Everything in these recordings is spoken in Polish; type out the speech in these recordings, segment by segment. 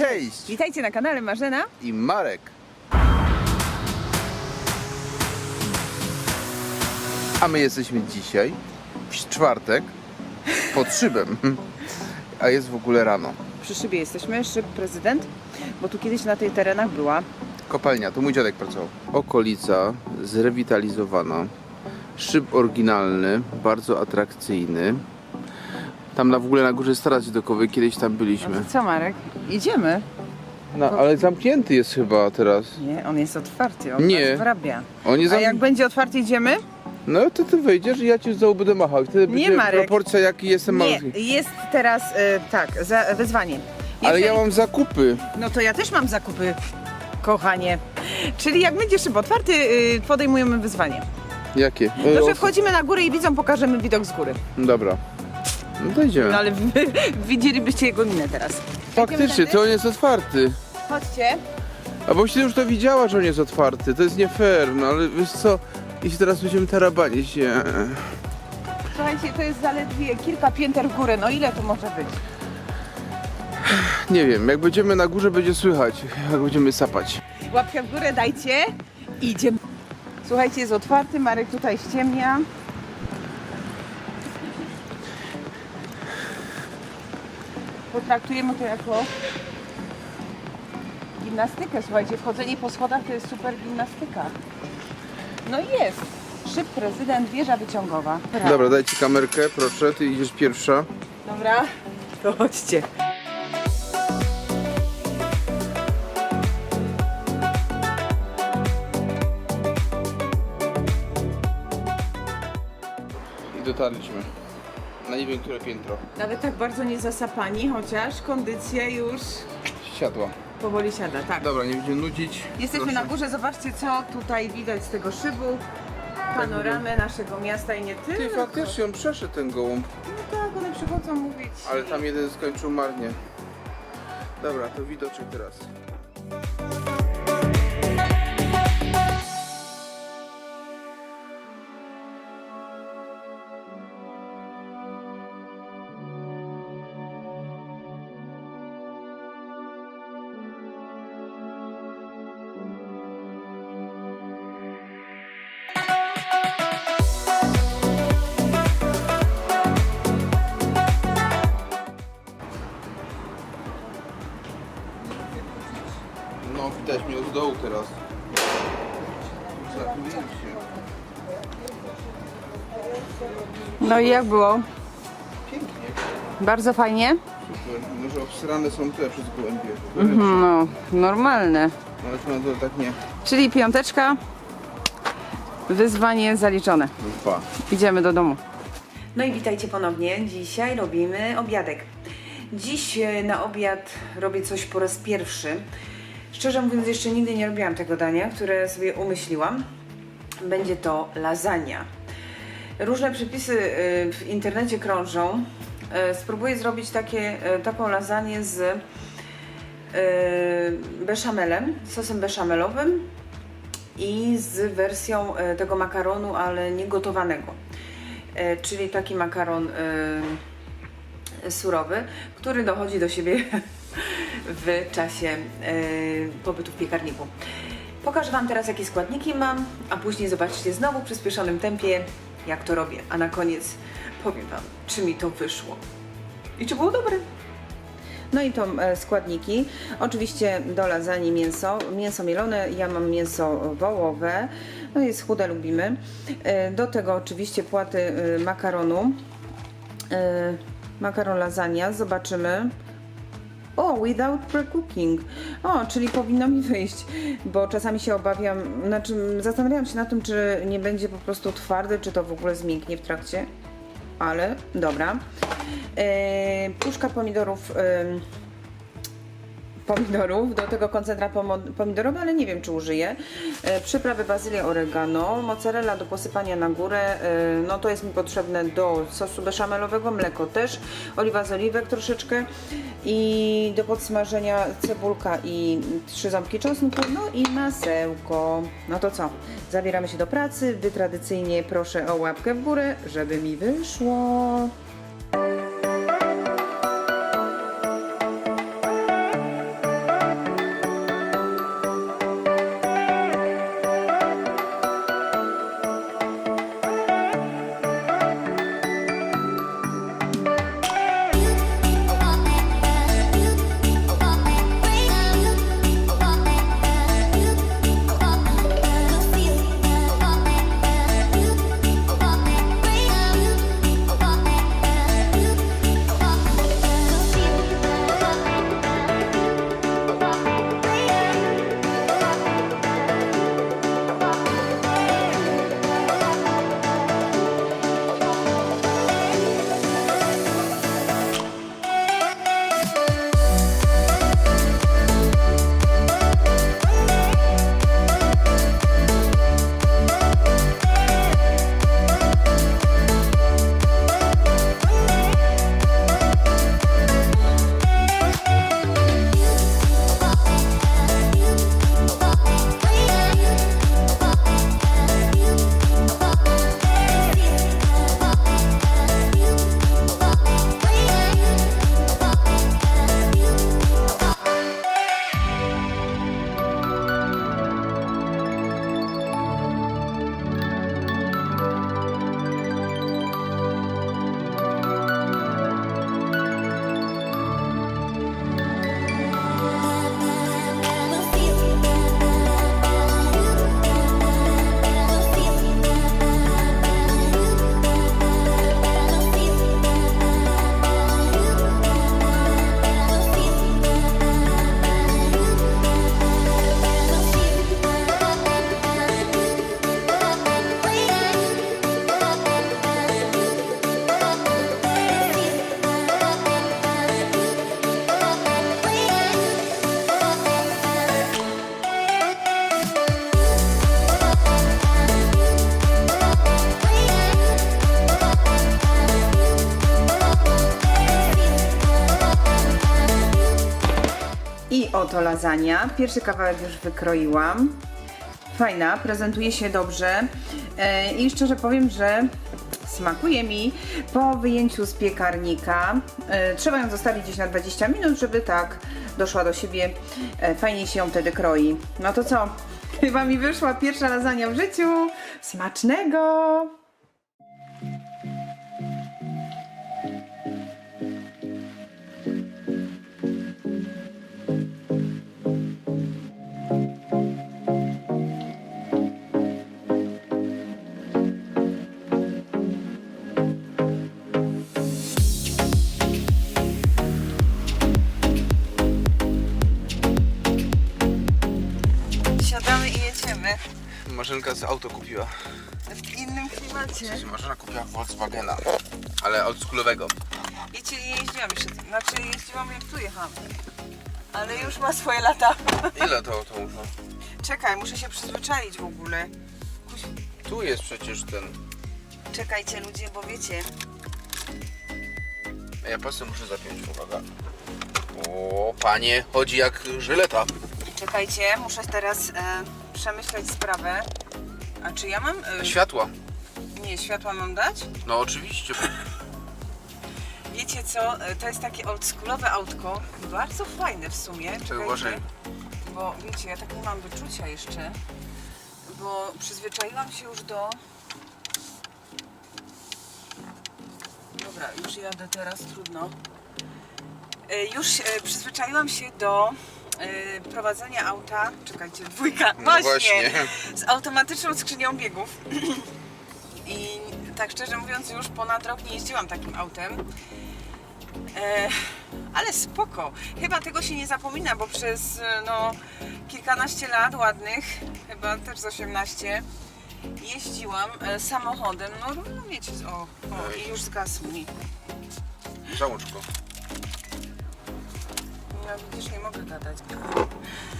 Cześć! Witajcie na kanale Marzena. I Marek. A my jesteśmy dzisiaj, w czwartek, pod szybem. A jest w ogóle rano. Przy szybie jesteśmy, szyb prezydent, bo tu kiedyś na tych terenach była. Kopalnia, tu mój dziadek pracował. Okolica zrewitalizowana. Szyb oryginalny, bardzo atrakcyjny. Tam na w ogóle na górze Starac Widokowej kiedyś tam No byliśmy. to co Marek? Idziemy. No, ale zamknięty jest chyba teraz. Nie, on jest otwarty, on Nie. nas wrabia. On jest A zam... jak będzie otwarty, idziemy? No to ty wejdziesz i ja ci znowu będę machał. Wtedy będzie Marek. proporcja jaki jestem Nie, malutki. jest teraz, y, tak, za, wyzwanie. Ale Jeżeli- ja mam zakupy. No to ja też mam zakupy, kochanie. Czyli jak będzie szyb otwarty, y, podejmujemy wyzwanie. Jakie? E, To, że o- wchodzimy na górę i widzom pokażemy widok z góry. Dobra. No to idziemy. No ale wy, widzielibyście jego minę teraz. Faktycznie, to on jest otwarty. Chodźcie. A bo się już to widziała, że on jest otwarty. To jest nie fair, no ale wiesz co? Jeśli teraz będziemy tarabanić się. Słuchajcie, to jest zaledwie kilka pięter w górę. No ile to może być? Nie wiem, jak będziemy na górze będzie słychać, jak będziemy sapać. Łapkę w górę dajcie. Idziemy. Słuchajcie, jest otwarty. Marek tutaj ściemnia. Potraktujemy to jako gimnastykę. Słuchajcie, wchodzenie po schodach to jest super gimnastyka. No i jest. Szyb prezydent, wieża wyciągowa. Dobra, dajcie kamerkę, proszę, ty idziesz pierwsza. Dobra, to chodźcie. I dotarliśmy. Na nie wiem, które piętro. Nawet tak bardzo nie zasapani, chociaż kondycja już Siadła. powoli siada, tak. Dobra, nie będziemy nudzić. Jesteśmy Proszę. na górze, zobaczcie co tutaj widać z tego szybu. Panoramę naszego miasta i nie Ty, tylko. faktycznie, on przeszedł ten gołąb. No tak, one przychodzą mówić. Ale tam jeden skończył marnie. Dobra, to widoczek teraz. No, widać mnie z dołu teraz. Zakuję się. No i jak było? Pięknie. Bardzo fajnie? Super. Może obsrane są te przez gołębie. Mhm, no, normalne. Ale to tak nie. Czyli piąteczka, wyzwanie zaliczone. Dwa. Idziemy do domu. No i witajcie ponownie. Dzisiaj robimy obiadek. Dziś e, na obiad robię coś po raz pierwszy. Szczerze mówiąc, jeszcze nigdy nie robiłam tego dania, które sobie umyśliłam. Będzie to lasagna. Różne przepisy e, w internecie krążą. E, Spróbuję zrobić takie, e, taką lasagne z beszamelem, sosem beszamelowym i z wersją tego makaronu, ale nie gotowanego. Czyli taki makaron surowy, który dochodzi do siebie w czasie e, pobytu w piekarniku. Pokażę Wam teraz, jakie składniki mam, a później zobaczycie znowu w przyspieszonym tempie, jak to robię. A na koniec powiem Wam, czy mi to wyszło i czy było dobre. No i to e, składniki. Oczywiście do lasagne mięso, mięso mielone, ja mam mięso wołowe, no jest chude, lubimy. E, Do tego oczywiście płaty makaronu, makaron lasagna, zobaczymy. O, without pre-cooking. O, czyli powinno mi wyjść, bo czasami się obawiam, znaczy zastanawiałam się nad tym, czy nie będzie po prostu twardy, czy to w ogóle zmięknie w trakcie. Ale dobra. E, puszka pomidorów. Pomidorów, do tego koncentrat pomidorowy, ale nie wiem czy użyję. E, przyprawy bazylia, oregano, mozzarella do posypania na górę, e, no to jest mi potrzebne do sosu beszamelowego, mleko też, oliwa z oliwek troszeczkę i do podsmażenia cebulka i trzy ząbki czosnku, no i masełko. No to co? Zabieramy się do pracy. Wy tradycyjnie proszę o łapkę w górę, żeby mi wyszło. Lasagna. Pierwszy kawałek już wykroiłam. Fajna, prezentuje się dobrze e, i szczerze powiem, że smakuje mi po wyjęciu z piekarnika. E, Trzeba ją zostawić gdzieś na 20 minut, żeby tak doszła do siebie. E, Fajnie się ją wtedy kroi. No to co? Chyba mi wyszła pierwsza lasagna w życiu. Smacznego! Marzynka z auto kupiła. w innym klimacie. Marzena kupiła Volkswagena, ale oldschoolowego. Wiecie, nie jeździłam jeszcze, znaczy jeździłam jak tu jechałam. Ale już ma swoje lata. Ile to to już? Czekaj, muszę się przyzwyczaić w ogóle. Kuś... Tu jest przecież ten. Czekajcie ludzie, bo wiecie, Ja pasy muszę zapiąć, uwaga. O, panie, chodzi jak żyleta. czekajcie, muszę teraz e, przemyśleć sprawę. A czy ja mam... E, Światła. nie, światła mam dać? No oczywiście. Wiecie co, e, to jest takie oldschoolowe autko, bardzo fajne w sumie. Czekajcie, uważaj. Bo wiecie, ja tak nie mam wyczucia jeszcze, bo przyzwyczaiłam się już do... Dobra, już jadę teraz, trudno. E, Już e, przyzwyczaiłam się do e, prowadzenia auta, czekajcie, dwójka, No właśnie, właśnie. z automatyczną skrzynią biegów. I tak szczerze mówiąc, już ponad rok nie jeździłam takim autem. E, ale spoko. Chyba tego się nie zapomina, bo przez e, no, kilkanaście lat ładnych, chyba też z 18, jeździłam e, samochodem. No, no wiecie, o, o i już zgasł mi. Załącz go. No widzisz, nie mogę gadać.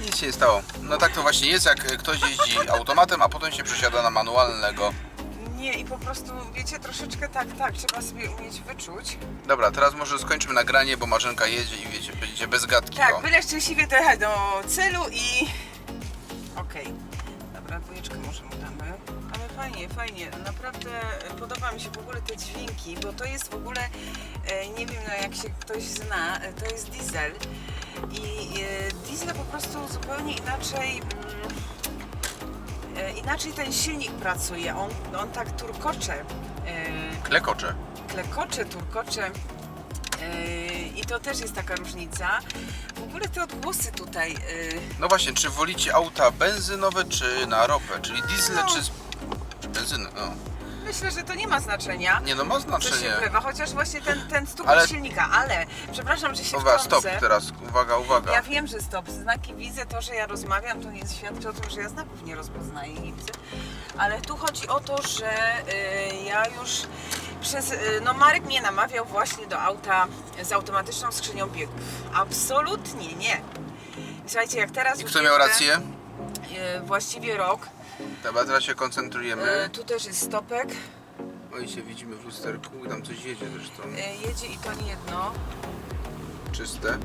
Nic się nie stało. No tak to właśnie jest, jak ktoś jeździ automatem, a potem się przesiada na manualnego. Nie, i po prostu, wiecie, troszeczkę tak, tak, trzeba sobie umieć wyczuć. Dobra, teraz może skończymy nagranie, bo Marzenka jedzie i wiecie, będzie bez gadki. Tak, o. byle szczęśliwie dojechać do celu i... Okej. Dobra, dwójeczkę może mu damy. Ale fajnie, fajnie. Naprawdę podoba mi się w ogóle te dźwięki, bo to jest w ogóle, e, nie wiem no, jak się ktoś zna, e, to jest diesel. I e, diesel po prostu zupełnie inaczej... Mm, e, Inaczej ten silnik pracuje, on, on tak turkocze, e, Klekocze. klekocze, turkocze. I to też jest taka różnica. W ogóle te odgłosy tutaj. Yy, No właśnie, czy wolicie auta benzynowe, czy na ropę? Czyli diesle, No. czy, benzyny? No. myślę, że to nie ma znaczenia. Nie no, ma Co się znaczenie. wlewa, chociaż właśnie ten, ten stuk Ale- silnika, ale przepraszam, że się stop wtrącę. teraz. Uwaga, uwaga. Ja wiem, że stop. Znaki widzę, to, że ja rozmawiam, to nie świadczy o tym, że ja znaków nie rozpoznaję nie widzę. Ale tu chodzi o to, że y, ja już przez. Y, no, Marek mnie namawiał właśnie do auta z automatyczną skrzynią biegów. Absolutnie nie. Słuchajcie, jak teraz. I kto miał rację? y, właściwie rok. Dobra, teraz się Y, koncentrujemy. tu też jest stopek. Oj, się widzimy w lusterku i tam coś jedzie zresztą. Y, jedzie i to nie jedno. Czyste.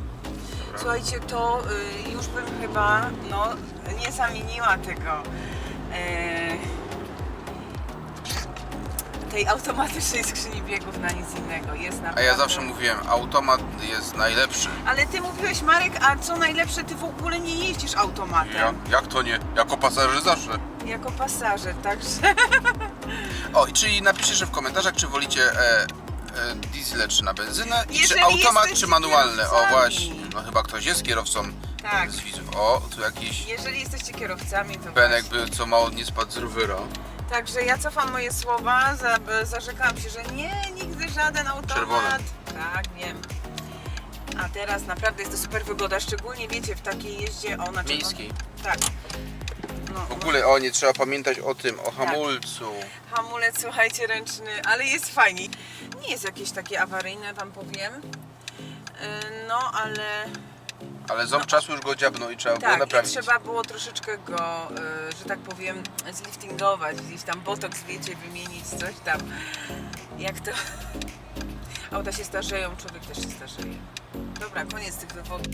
Dobra. Słuchajcie, to y, już bym chyba no, nie zamieniła tego. E, tej automatycznej skrzyni biegów na nic innego. Jest A naprawdę. ja zawsze mówiłem, automat jest najlepszy. Ale ty mówiłeś, Marek, a co najlepsze, ty w ogóle nie jeździsz automatem. Ja, jak to nie? Jako pasażer zawsze. Jako pasażer, także. O, i czyli napiszcie w komentarzach, czy wolicie e, e, diesle, czy na benzynę, i czy Jeżeli automat, jesteście czy manualny. O kierowcami. właśnie, no chyba ktoś jest kierowcą Tak. z widzów. O, tu jakiś Jeżeli jesteście kierowcami, to. Benek właśnie. co mało nie spadł z rowera. Także ja cofam moje słowa, za, zarzekałam się, że nie, nigdy żaden automat. Czerwone. Tak, wiem. A teraz naprawdę jest to super wygoda, szczególnie wiecie, w takiej jeździe o na Miejskiej. Tak. No, W ogóle o, nie trzeba pamiętać o tym, o hamulcu. no, hamulec, słuchajcie, ręczny, ale jest fajnie. Nie jest jakieś takie awaryjne, wam powiem. Yy, No, ale ale ząb czasu już go dziabnął i trzeba było tak, i naprawić. trzeba było troszeczkę go, y, że tak powiem, zliftingować, gdzieś tam botoks, wiecie, wymienić, coś tam. Jak to... Auta się starzeją, człowiek też się starzeje. Dobra, koniec tych wywodów.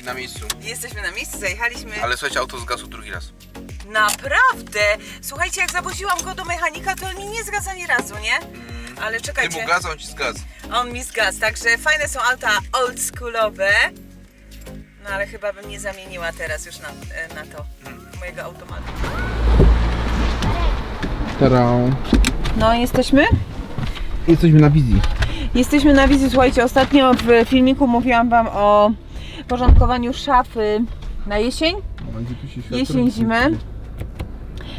I na miejscu. Jesteśmy na miejscu, zajechaliśmy. Ale słuchajcie, auto zgasło drugi raz. Naprawdę! Słuchajcie, jak zawoziłam go do mechanika, to on mi nie zgadza ani razu, nie? Ale Ty czekajcie, mu gaz, on ci zgadza. on mi zgadza, także fajne są auta oldschoolowe. No ale chyba bym nie zamieniła teraz już na, e, na to mojego automatu. Tarą. No, jesteśmy? Jesteśmy na wizji. Jesteśmy na wizji, słuchajcie, ostatnio w filmiku mówiłam Wam o porządkowaniu szafy na jesień. Jesień, zimę.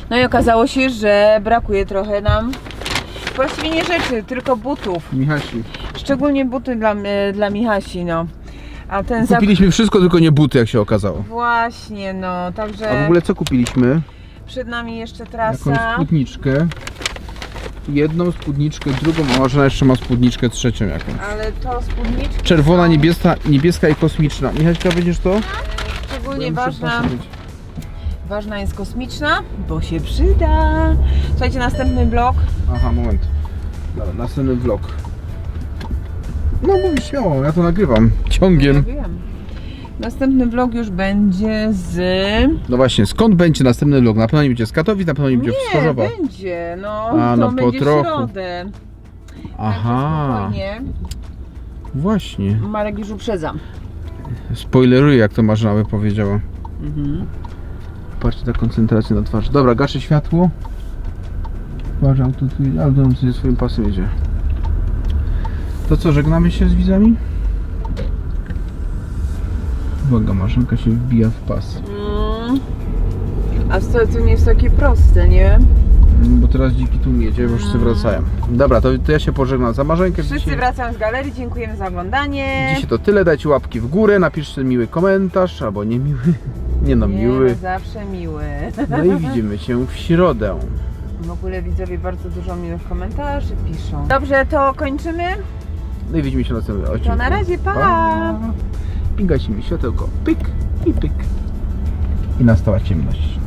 No i okazało się, że brakuje trochę nam właściwie nie rzeczy, tylko butów. Michasi. Szczególnie buty dla, dla Michasi, no. A ten zakup... Kupiliśmy wszystko, tylko nie buty, jak się okazało. Właśnie, no, także A w ogóle co kupiliśmy? przed nami jeszcze Jakąś trasa. spódniczkę. Jedną spódniczkę, drugą, a może jeszcze ma spódniczkę trzecią jakąś. Ale to spódniczki Czerwona, są niebieska, niebieska i kosmiczna. Michaśka, będziesz to? szczególnie Ja muszę ważna. patrzeć. Ważna jest kosmiczna, bo się przyda. Słuchajcie, następny blok. Aha, moment. Dobra, następny vlog. No mówisz śmiało, ja to nagrywam. Ja Ciągiem. wiem. Następny vlog już będzie z. No właśnie, skąd będzie następny vlog? Na pewno nie będzie z Katowic, na pewno nie będzie w Nie, będzie, no. A, to no, po będzie trochu. środę. Aha, spokojnie. właśnie. Marek już uprzedza. Spoileruję, jak to Marzena by powiedziała. Mhm. Patrzcie, ta koncentracja na twarzy. Dobra, gaszę światło. Uważam, tu, tu ale on sobie swoim pasem jedzie. To co, żegnamy się z widzami? Uwaga, Marzenka się wbija w pas. Mm. A wcale to nie jest takie proste, nie? Mm, Bo teraz dziki tu jedzie, bo wszyscy wracają. Dobra, to, to ja się pożegnam za Marzenkę. Wszyscy Dzisiaj, wracają z galerii, dziękujemy za oglądanie. dzisiaj to tyle, dajcie łapki w górę, napiszcie miły komentarz, albo niemiły. Nie no, Nie, miły. no, zawsze miły. No i widzimy się w środę. W ogóle widzowie bardzo dużo miłych komentarzy piszą. Dobrze, to kończymy. No i widzimy się na następnym odcinku. To na razie, pa! Pingajcie mi światełko, pyk i pyk. I nastała ciemność.